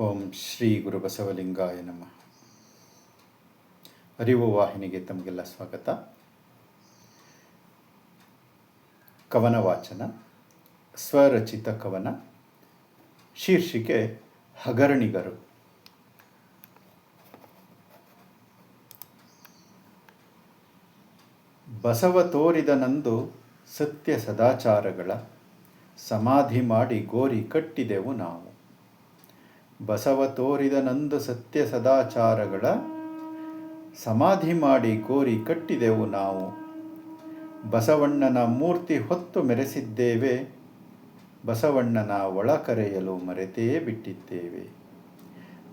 ಓಂ ಶ್ರೀ ಗುರು ಬಸವಲಿಂಗಾಯ ನಮಃ. ಅರಿವು ವಾಹಿನಿಗೆ ತಮಗೆಲ್ಲ ಸ್ವಾಗತ. ಕವನ ವಾಚನ, ಸ್ವರಚಿತ ಕವನ, ಶೀರ್ಷಿಕೆ ಹಗರಣಿಗರು. ಬಸವ ತೋರಿದ ನಂದು ಸತ್ಯ ಸದಾಚಾರಗಳ, ಸಮಾಧಿ ಮಾಡಿ ಗೋರಿ ಕಟ್ಟಿದೆವು ನಾವು. ಬಸವ ತೋರಿದ ನಂದು ಸತ್ಯ ಸದಾಚಾರಗಳ ಸಮಾಧಿ ಮಾಡಿ ಕೋರಿ ಕಟ್ಟಿದೆವು ನಾವು. ಬಸವಣ್ಣನ ಮೂರ್ತಿ ಹೊತ್ತು ಮೆರೆಸಿದ್ದೇವೆ. ಬಸವಣ್ಣನ ಒಳ ಕರೆಯಲು ಮರೆತೇ ಬಿಟ್ಟಿದ್ದೇವೆ.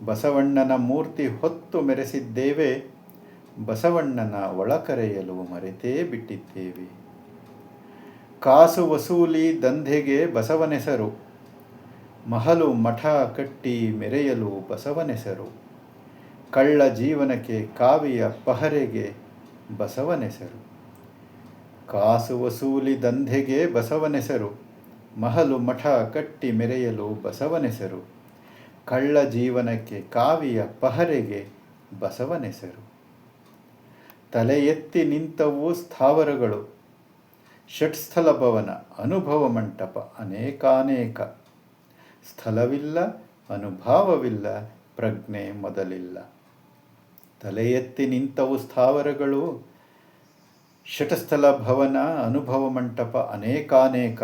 ಬಸವಣ್ಣನ ಮೂರ್ತಿ ಹೊತ್ತು ಮೆರೆಸಿದ್ದೇವೆ. ಬಸವಣ್ಣನ ಒಳ ಕರೆಯಲು ಮರೆತೇ ಬಿಟ್ಟಿದ್ದೇವೆ. ಕಾಸು ವಸೂಲಿ ದಂಧೆಗೆ ಬಸವನೆಸರು. ಮಹಲು ಮಠ ಕಟ್ಟಿ ಮೆರೆಯಲು ಬಸವನೆಸರು. ಕಳ್ಳ ಜೀವನಕ್ಕೆ ಕಾವಿಯ ಪಹರೆಗೆ ಬಸವನೆಸರು. ಕಾಸು ವಸೂಲಿ ದಂಧೆಗೆ ಬಸವನೆಸರು. ಮಹಲು ಮಠ ಕಟ್ಟಿ ಮೆರೆಯಲು ಬಸವನೆಸರು. ಕಳ್ಳ ಜೀವನಕ್ಕೆ ಕಾವಿಯ ಪಹರೆಗೆ ಬಸವನೆಸರು. ತಲೆ ಎತ್ತಿ ನಿಂತವು ಸ್ಥಾವರಗಳು. ಷಟ್ಸ್ಥಲ ಭವನ, ಅನುಭವ ಮಂಟಪ ಅನೇಕಾನೇಕ. ಸ್ಥಳವಿಲ್ಲ, ಅನುಭಾವವಿಲ್ಲ, ಪ್ರಜ್ಞೆ ಮೊದಲಿಲ್ಲ. ತಲೆ ಎತ್ತಿ ನಿಂತವು ಸ್ಥಾವರಗಳು. ಷಟಸ್ಥಲ ಭವನ, ಅನುಭವ ಮಂಟಪ ಅನೇಕಾನೇಕ.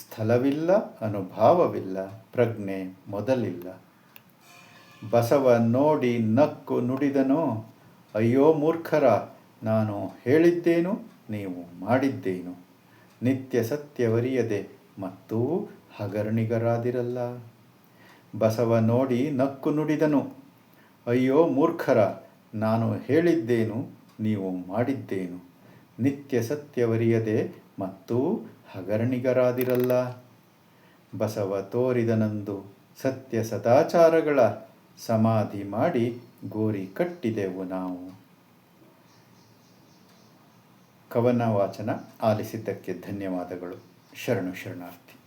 ಸ್ಥಳವಿಲ್ಲ, ಅನುಭಾವವಿಲ್ಲ, ಪ್ರಜ್ಞೆ ಮೊದಲಿಲ್ಲ. ಬಸವ ನೋಡಿ ನಕ್ಕು ನುಡಿದನೋ, ಅಯ್ಯೋ ಮೂರ್ಖರ, ನಾನು ಹೇಳಿದ್ದೇನು, ನೀವು ಮಾಡಿದ್ದೇನು? ನಿತ್ಯ ಸತ್ಯವರಿಯದೆ, ಮತ್ತು ಹಗರಣಿಗರಾದಿರಲ್ಲ. ಬಸವ ನೋಡಿ ನಕ್ಕು ನುಡಿದನು. ಅಯ್ಯೋ ಮೂರ್ಖರ, ನಾನು ಹೇಳಿದ್ದೇನು, ನೀವು ಮಾಡಿದ್ದೇನು? ನಿತ್ಯ ಸತ್ಯವರಿಯದೆ ಮತ್ತು ಹಗರಣಿಗರಾದಿರಲ್ಲ. ಬಸವ ತೋರಿದನಂದು ಸತ್ಯ ಸದಾಚಾರಗಳ ಸಮಾಧಿ ಮಾಡಿ ಗೋರಿ ಕಟ್ಟಿದೆವು ನಾವು. ಕವನ ವಾಚನ ಆಲಿಸಿದ್ದಕ್ಕೆ ಧನ್ಯವಾದಗಳು. ಶರಣು ಶರಣಾರ್ಥಿ.